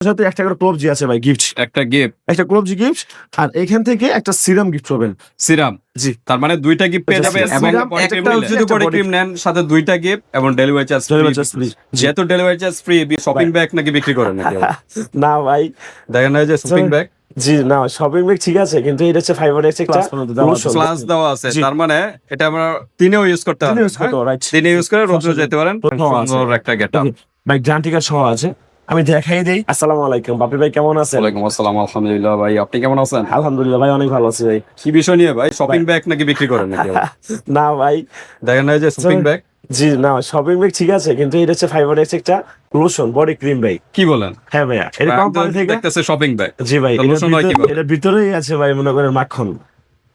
সাথে একটা করে ক্লোবজি আছে ভাই গিফট একটা গিফট একটা ক্লোবজি গিফট আর এখান থেকে একটা সিরাম গিফট পাবেন। সিরাম? জি। তার মানে দুইটা গিফট পেয়ে আচ্ছা, যাবে এবং একটা যদি বডি ক্রিম নেন সাথে দুইটা গিফট এবং delivery charge Delivery charge free। জি। যেহেতু delivery charge free shopping bag নাকি বিক্রি করেন নাকি? না ভাই। দেখেন না যে শপিং ব্যাগ জি না শপিং ব্যাগ ঠিক আছে কিন্তু এটা হচ্ছে ফাইবার এক্স lotion। ক্লাস দেওয়া আছে। তার মানে এটা আমরা তিনেও ইউজ করতে right? তিনে ইউজ করে রোদ্রে যেতে পারেন। সুন্দর একটা গেটআপ ভাই গ্রান্টিকার সহ আছে। আমি দেখাই দেই। আসসালামু আলাইকুম। বাপি ভাই কেমন আছেন? ওয়ালাইকুম আসসালাম আলহামদুলিল্লাহ ভাই। আপনি কেমন আছেন? আলহামদুলিল্লাহ ভাই অনেক ভালো আছি ভাই। কি বিষয় নিয়ে ভাই? শপিং ব্যাগ নাকি বিক্রি করেন নাকি? না ভাই। দেখেন না যে শপিং ব্যাগ জি না শপিং ব্যাগ ঠিক আছে কিন্তু এটা হচ্ছে ফাইবার এক্স একটা লোশন বডি ক্রিম ভাই কি বলেন? হ্যাঁ ভাইয়া এটা কোম্পানি থেকে দেখতেছে শপিং ব্যাগ জি ভাই? এটার ভিতরেই আছে ভাই মনে করেন মাখন।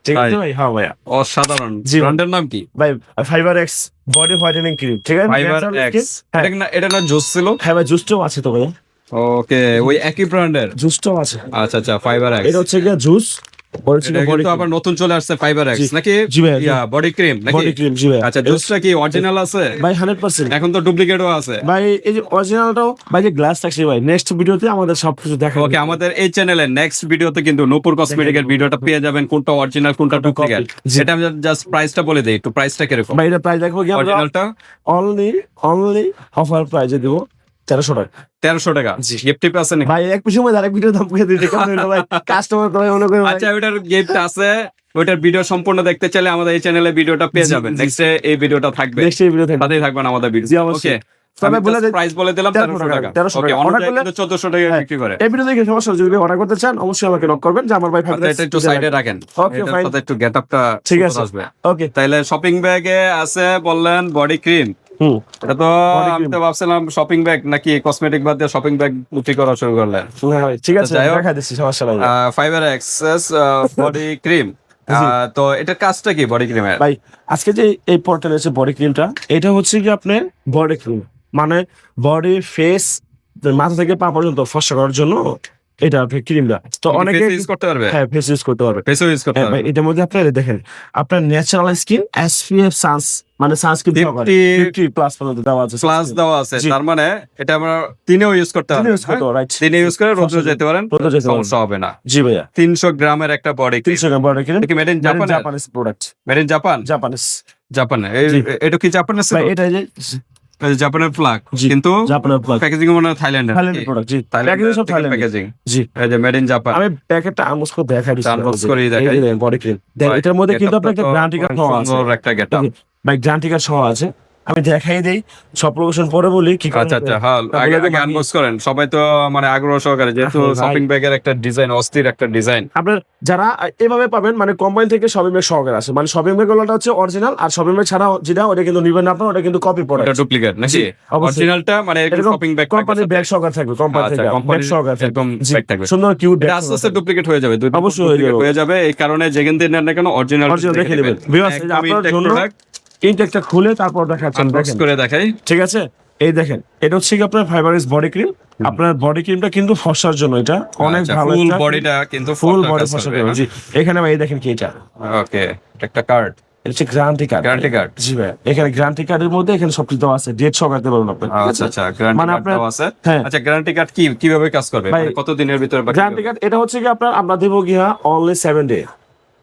ঠিক আছে ভাই হ্যাঁ ভাইয়া। অসাধারণ। জি। ব্র্যান্ডের নাম কি? ভাই fibre X body whitening cream ঠিক আছে? ফাইবার এক্স হ্যাঁ। এটা না এটা না জুস ছিল? হ্যাঁ ভাই জুসটাও আছে তো ভাই ওকে ওই একই ব্র্যান্ডের জুসটাও আছে। আচ্ছা আচ্ছা ফাইবার এক্স এটা হচ্ছে কি জুস কিন্তু আবার নতুন চলে আসছে ফাইবার এক্স নাকি? জি ভাই, জি। বডি ক্রিম নাকি? বডি ক্রিম জি ভাই। আচ্ছা জুসটা কি অরিজিনাল আছে? ভাই হান্ড্রেড পার্সেন্ট এখন তো ডুপ্লিকেটও আছে। ভাই এই যে অরিজিনালটাও ভাই যে গ্লাস থাকছে ভাই নেক্সট ভিডিওতে আমাদের সবকিছু দেখা ওকে আমাদের এই চ্যানেলে নেক্সট ভিডিওতে কিন্তু নূপুর কসমেটিক এর ভিডিওটা পেয়ে যাবেন কোনটা অরিজিনাল কোনটা ডুপ্লিকেট সেটা আমি জাস্ট প্রাইসটা বলে দেই একটু প্রাইসটা কীরকম? ভাই এটা প্রাইস কি অরিজিনালটা অনলি অনলি অফার প্রাইজে দিব। তেরোশো টাকা। তেরোশো টাকা? জি। গিফট আছে নাকি? ভাই এক আরেক ভিডিও দাম করে দিতে ভাই? কাস্টমার মনে করে আচ্ছা ওইটার গিফট আছে। ওইটার ভিডিও সম্পূর্ণ দেখতে চাইলে আমাদের এই চ্যানেলে ভিডিওটা পেয়ে যাবেন। নেক্সট এই ভিডিওটা থাকবে। Next এই ভিডিও থেকে সাথেই থাকবেন আমাদের ভিডিও জি, অবশ্যই। তবে বলে প্রাইস বলে দিলাম 1300 টাকা টাকা, 1300 টাকা। অন্য করলে- কিন্তু চোদ্দশো টাকা হ্যাঁ। বিক্রি করে। এই ভিডিও দেখে সমস্যা যদি অর্ডার করতে চান অবশ্যই আমাকে নক করবেন। যে আমার ভাই আচ্ছা, এটা একটু সাইডে রাখেন। একটু ঠিক আছে। আসবে। ওকে তাইলে শপিং ব্যাগে আছে বললেন বডি ক্রিম হুম। এটা তো আমি তো ভাবছিলাম শপিং ব্যাগ নাকি কসমেটিক বাদ দিয়ে শপিং ব্যাগ বিক্রি করা শুরু করলেন হ্যাঁ ঠিক আছে। দেখা দিচ্ছি সমস্যা নাই। ফাইবার এক্সেস বডি ক্রিম তো এটার কাজটা কি বডি ক্রিমের ভাই আজকে যে এই পোর্টাল আছে বডি ক্রিমটা এটা হচ্ছে কি আপনার বডি ক্রিম মানে বডি ফেস মাথা থেকে পা পর্যন্ত ফসা করার জন্য এটা ক্রিমটা তো অনেকে ইউজ করতে পারবে। হ্যাঁ ফেস ইউজ করতে পারবে। ফেসও ইউজ করতে হ্যাঁ পারবে। এটার মধ্যে আপনার দেখেন আপনার ন্যাচারাল স্কিন এসপিএফ সানস মানে সানস্ক্রিন 50 প্লাস পর্যন্ত দেওয়া আছে প্লাস দেওয়া আছে। তার মানে এটা আমরা তিনেও ইউজ করতে পারবেন ইউজ করতে রাইট তিনে ইউজ করে রোদ্রে যেতে পারেন সমস্যা হবে না। জি ভাইয়া। তিনশো গ্রামের একটা বডি ক্রিম তিনশো gram body cream made in Japan Japanese product made in Japan Japanese জাপানে এটা কি জাপানে ভাই এটা যে জাপানের ফ্লাগ জি, কিন্তু জাপানের প্লাগ প্যাকেজিং মনে হয় থাইল্যান্ডের থাইল্যান্ডের প্রোডাক্ট জি। প্যাকেজিং সব থাইল্যান্ড প্যাকেজিং জি। এই যে মেড ইন জাপান আমি প্যাকেটটা আনবক্স করে দেখাই দিছি আনবক্স করে দেখাই। বডি ক্রিম দেন এটার মধ্যে কিন্তু আপনার একটা গ্যারান্টি কার্ড আছে। একটা গেটআপ ভাই গ্যারান্টি কার্ড সহ আছে। আমি দেখাই দেই সব লোকেশন পরে বলি কি আচ্ছা আচ্ছা হ্যাঁ আগে তো আগে আনবক্স করেন। সবাই তো মানে আগ্রহ সহকারে যেহেতু শপিং ব্যাগের একটা ডিজাইন অস্থির একটা ডিজাইন আপনার যারা এভাবে পাবেন মানে কোম্পানি থেকে শপিং ব্যাগ সহকারে আছে মানে শপিং ব্যাগ গুলোটা হচ্ছে অরিজিনাল আর শপিং ব্যাগ ছাড়া যেটা ওটা কিন্তু নিবেন না আপনার ওটা কিন্তু কপি এটা ডুপ্লিকেট নাকি? অরিজিনালটা মানে শপিং ব্যাগ কোম্পানির ব্যাগ সহকারে থাকবে কোম্পানি থেকে ব্যাগ কোম্পানির সহকারে জি, ব্যাগ থাকবে। সুন্দর কিউট এটা আস্তে আস্তে ডুপ্লিকেট হয়ে যাবে অবশ্যই হয়ে যাবে। হয়ে যাবে এই কারণে যেখান থেকে নেন না কেন অরিজিনাল Original দেখে নেবেন। যে আপনার জন্য ইনটেকটা খুলে তারপর দেখাচ্ছেন দেখেন। করে দেখাই। ঠিক আছে? এই দেখেন এটা হচ্ছে কি আপনার ফাইবারিস বডি ক্রিম আপনার বডি ক্রিমটা কিন্তু ফসার জন্য এটা অনেক ভালো ফুল বডিটা কিন্তু ফুল বডি ফসার জি। এখানে ভাই দেখেন কি এটা? ওকে একটা কার্ড এটা হচ্ছে গ্যারান্টি কার্ড গ্যারান্টি কার্ড জি ভাই এখানে গ্যারান্টি কার্ডের মধ্যে এখানে সবকিছু দেওয়া আছে। ডেট সহকারে বলুন আপনি আচ্ছা আচ্ছা মানে কার্ড আপনার- আছে। হ্যাঁ। আচ্ছা গ্যারান্টি কার্ড কি কীভাবে কাজ করবে? মানে কত দিনের ভিতরে বা গ্যারান্টি কার্ড এটা হচ্ছে কি আপনার আমরা দেবো গিয়া অনলি সেভেন ডে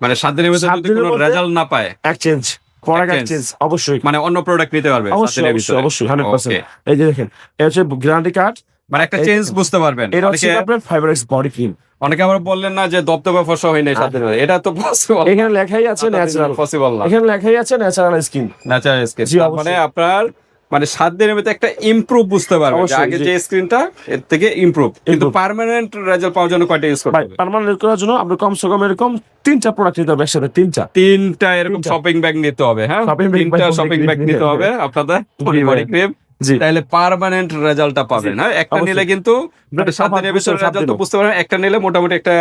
মানে সাত দিনের ভিতরে যদি কোনো রেজাল্ট না পায়? এক্সচেঞ্জ প্রোডাক্ট এক্সচেঞ্জ অবশ্যই। মানে অন্য প্রোডাক্ট নিতে পারবে অবশ্যই অবশ্যই অবশ্যই হান্ড্রেড পার্সেন্ট এই যে দেখেন এটা হচ্ছে গ্যারান্টি কার্ড মানে একটা চেঞ্জ বুঝতে পারবেন। এটা হচ্ছে আপনার বডি ক্রিম অনেকে আবার বললেন না যে ফসা হয় নাই সাত এটা তো পসিবল এখানে লেখাই আছে ন্যাচারাল পসিবল না। এখানে লেখাই আছে ন্যাচারাল স্কিন ন্যাচারাল স্কিন মানে আপনার মানে সাত দিনের মধ্যে একটা ইমপ্রুভ বুঝতে পারবে আগে যে স্ক্রিনটা এর থেকে ইমপ্রুভ কিন্তু। পার্মানেন্ট রেজাল্ট পাওয়ার জন্য কয়টা ইউজ করতে হবে? পার্মানেন্ট করার জন্য আপনি কমসে কম এরকম তিনটা প্রোডাক্ট নিতে হবে একসাথে তিনটা। তিনটা এরকম শপিং ব্যাগ নিতে হবে হ্যাঁ? তিনটা শপিং ব্যাগ নিতে হবে। আপনাদের বডি ক্রিম জি। তাহলে পার্মানেন্ট রেজাল্টটা পাবেন হ্যাঁ? একটা নিলে কিন্তু না, সাত দিনের ভিতরে রেজাল্ট তো বুঝতে পারবেন একটা নিলে মোটামুটি একটা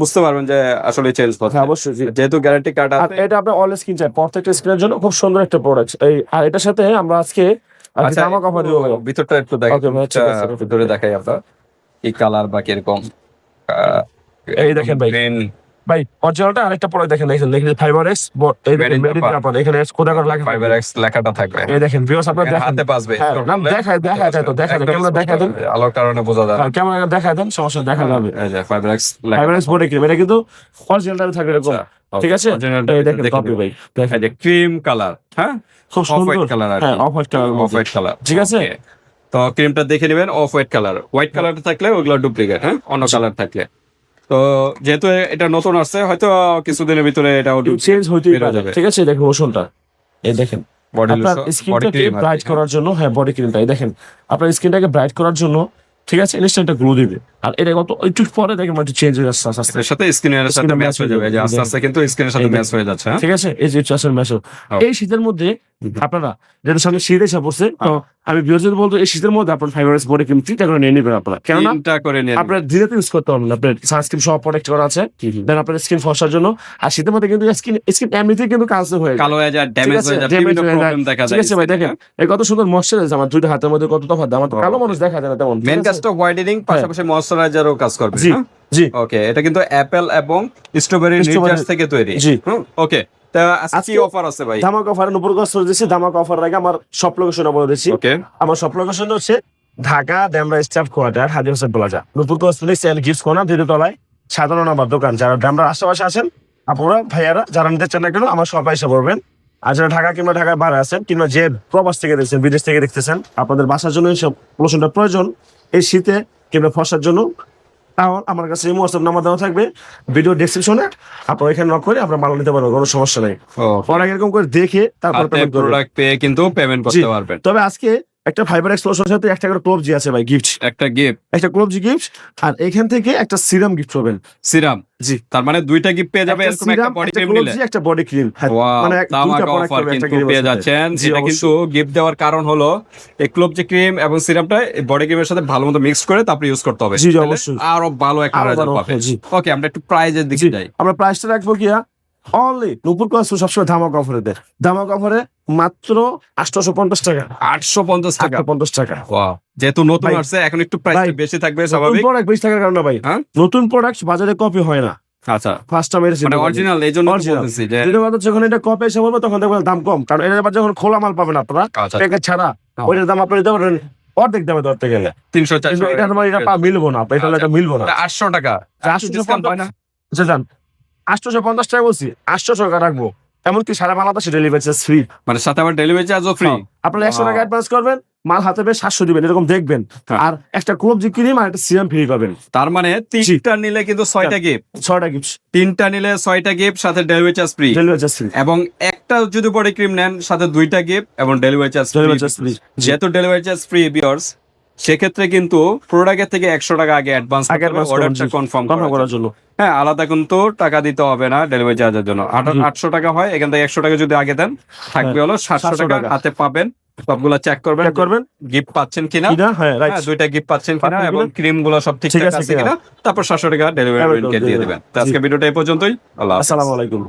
বুঝতে পারবেন যে আসলে চেঞ্জ করছে। হ্যাঁ অবশ্যই যেহেতু গ্যারান্টি কার্ড এটা আপনার অল স্কিন চাই প্রত্যেকটা স্কিনের জন্য খুব সুন্দর একটা প্রোডাক্ট এই আর এটার সাথে আমরা আজকে আচ্ছা জামা কাপড়। একটু ভিতরটা একটু দেখাই। ভিতরে আপনার কি কালার বা কীরকম? এই দেখেন ভাই। ভাই অরিজিনালটা আরেকটা পরে দেখেন দেখেন দেখেন ফাইবার এক্স এখানে করে ফাইবার এক্স লেখাটা থাকবে। এই দেখেন ভিউস আপনারা হাতে না, দেখায়- দেখায় যায় তো, যায়, ক্যামেরা দেখায় দেন। আলোর কারণে বোঝা যায়। হ্যাঁ, ক্যামেরা দেখা দেন সমস্যা দেখা যাবে fibre X fibre X cream এটা কিন্তু অরিজিনালটা থাকবে এরকম। আচ্ছা, ঠিক আছে? ক্রিম কালার হ্যাঁ? খুব সুন্দর। কালার হ্যাঁ off white colour off white colour ঠিক আছে? তো ক্রিমটা দেখে নেবেন off white colour white colour থাকলে ওগুলো ডুপ্লিকেট হ্যাঁ? অন্য কালার থাকলে। তো যেহেতু এটা নতুন আসছে হয়তো কিছুদিনের ভিতরে এটা চেঞ্জ হইতেই বেরো যাবে। ঠিক আছে? দেখেন লোশনটা এই দেখেন। বডি আপনার স্কিনটাকে ক্রিম ব্রাইট করার জন্য হ্যাঁ বডি ক্রিমটা এই দেখেন আপনার স্কিনটাকে ব্রাইট করার জন্য ঠিক আছে? ইনস্ট্যান্ট গ্লো দিবে। আর এটা কত? একটু পরে দেখেন মানে চেঞ্জ হয়ে যাচ্ছে আস্তে আস্তে। সাথে স্ক্রিনের সাথে ম্যাচ হয়ে যাবে। যে আস্তে আস্তে কিন্তু স্ক্রিনের সাথে ম্যাচ হয়ে যাচ্ছে হ্যাঁ? ঠিক আছে? এই যে চাষের ম্যাচ এই শীতের মধ্যে আপনারা যেটা সঙ্গে শীত এসে পড়ছে তো আমি বিরোধী বলব এই শীতের মধ্যে আপনার ফাইবার বডি ক্রিম তিনটা করে নিয়ে নেবেন আপনারা। কেননা করে আপনার ধীরে ধীরে ইউজ করতে পারবেন। আপনার সানস্ক্রিন সব প্রোটেক্ট করা আছে দেন আপনার স্কিন ফসার জন্য। আর শীতের মধ্যে কিন্তু স্কিন স্কিন এমনিতেই কিন্তু কাজ হয়ে যায়। কালো হয়ে যায় ড্যামেজ হয়ে যায় বিভিন্ন হয়ে যায়। প্রবলেম দেখা ঠিক আছে ভাই দেখেন। এই কত সুন্দর ময়শ্চারাইজ আমার দুইটা হাতের মধ্যে কত তফাৎ। আমার তো কালো মানুষ দেখা যায় না তেমন মেন আছে? কাজটা হোয়াইটেনিং পাশাপাশি ময়শ্চারাইজারও কাজ করবে জি জি। ওকে এটা কিন্তু অ্যাপেল এবং স্ট্রবেরি Strawberry- থেকে তৈরি। জি। ওকে তা আজকে অফার আছে ভাই? ধামাক অফার দিচ্ছি ধামাক অফার আগে আমার সব লোকেশন বলে দিচ্ছি। আমার সব লোকেশন হচ্ছে Dhaka Demra staff quarter Hossain plaza. And কোনা সাধারণ আমার দোকান। যারা আশেপাশে আছেন আপনারা ভাইয়ারা যারা নিতে চান না কেন আমার সবাই এসে পড়বেন আর যারা ঢাকা কিংবা বাইরে আছেন কিংবা যে প্রবাস থেকে দেখছেন বিদেশ থেকে দেখতেছেন আপনাদের বাসার জন্য এইসব প্রয়োজন। এই শীতে কিংবা ফসার জন্য তাও আমার কাছে এই হোয়াটসঅ্যাপ নাম্বার দেওয়া থাকবে। ভিডিও ডেসক্রিপশনে আপনারা এখানে নক করে আপনারা মাল নিতে পারবেন কোনো সমস্যা নেই। পরে এরকম করে দেখে তারপর পেমেন্ট করবেন। কিন্তু পেমেন্ট করতে পারবেন। তবে আজকে একটা ফাইবার এক্সপ্লোশনের সাথে একটা করে ক্লোব জি আছে ভাই গিফট একটা গিফট একটা ক্লোব জি গিফট আর এখান থেকে একটা সিরাম গিফট পাবেন। সিরাম জি। তার মানে দুইটা গিফট পেয়ে যাবে একটা এরকম একটা বডি ক্রিম নিলে। একটা বডি ক্রিম মানে এক- তামাক দুইটা অফার একটা কিন্তু পেয়ে যাচ্ছেন। এটা কিন্তু গিফট দেওয়ার কারণ হলো এই ক্লোব যে ক্রিম এবং সিরামটা বডি ক্রিমের সাথে ভালো মতো মিক্স করে তারপরে ইউজ করতে হবে। জি, অবশ্যই। আরও ভালো একটা রেজাল্ট পাবে। জি। ওকে আমরা একটু প্রাইজের দিকে যাই। আমরা প্রাইসটা রাখব কি অনলি নুপুর সবসময় ধামাক অফারে দেয়। ধামাক অফারে মাত্র আটশোশো পঞ্চাশ টাকা। আটশো পঞ্চাশ টাকা? পঞ্চাশ টাকা। যেহেতু নতুন আসছে এখন একটু প্রাইস বেশি থাকবে স্বাভাবিক। প্রোডাক্ট বেশি টাকার কারণে ভাই হ্যাঁ? নতুন প্রোডাক্ট বাজারে কপি হয় না। আচ্ছা। ফার্স্ট টাইম এটা মানে অরিজিনাল এই জন্য বলতেছি যে কথা যখন এটা কপি এসে বলবে তখন দেখবেন দাম কম। কারণ এটা আবার যখন খোলা মাল পাবেন আপনারা আচ্ছা প্যাকেট ছাড়া হ্যাঁ। ওইটার দাম আপনি দিতে পারেন অর্ধেক দামে ধরতে গেলে। তিনশো চারশো এটা তোমার এটা মিলবো না এটা মিলবো না। আটশো টাকা। আটশোশো ডিসকাউন্ট হয় না? আচ্ছা যান আটশোশো পঞ্চাশ টাকা বলছি আটশোশো টাকা রাখব। এমনকি সারা বাংলাদেশে ডেলিভারি চার্জ ফ্রি মানে সাথে আবার ডেলিভারি চার্জও ফ্রি আপনারা একশো টাকা অ্যাডভান্স করবেন মাল হাতে পেয়ে সাতশো দিবেন এরকম দেখবেন। হ্যাঁ। আর একটা ক্লোব ক্রিম আর একটা সিরাম ফ্রি পাবেন। তার মানে তিনটা নিলে কিন্তু ছয়টা গিফট ছয়টা গিফট তিনটা নিলে ছয়টা গিফট সাথে delivery charge free delivery charge free এবং একটা যদি বডি ক্রিম নেন সাথে দুইটা গিফট এবং delivery charge delivery charge free যেহেতু ডেলিভারি চার্জ ফ্রি বিয়ার্স সেক্ষেত্রে কিন্তু প্রোডাক্টের থেকে একশো টাকা আগে অ্যাডভান্স অর্ডারটা কনফার্ম করার জন্য। হ্যাঁ আলাদা কিন্তু টাকা দিতে হবে না ডেলিভারি চার্জের জন্য। আট- আটশো টাকা হয় এখান থেকে একশো টাকা যদি আগে দেন থাকবে হলো সাতশো টাকা। হাতে পাবেন সবগুলা চেক করবেন চেক করবেন। গিফট পাচ্ছেন কিনা? হ্যাঁ হ্যাঁ, দুইটা গিফট পাচ্ছেন কিনা এবং ক্রিমগুলো সব ঠিক ঠিকঠাক আছে কিনা? তারপর সাতশো টাকা ডেলিভারি দিয়ে দিবেন। আজকে ভিডিওটা এই পর্যন্তই। আল্লাহ। আসসালামু আলাইকুম।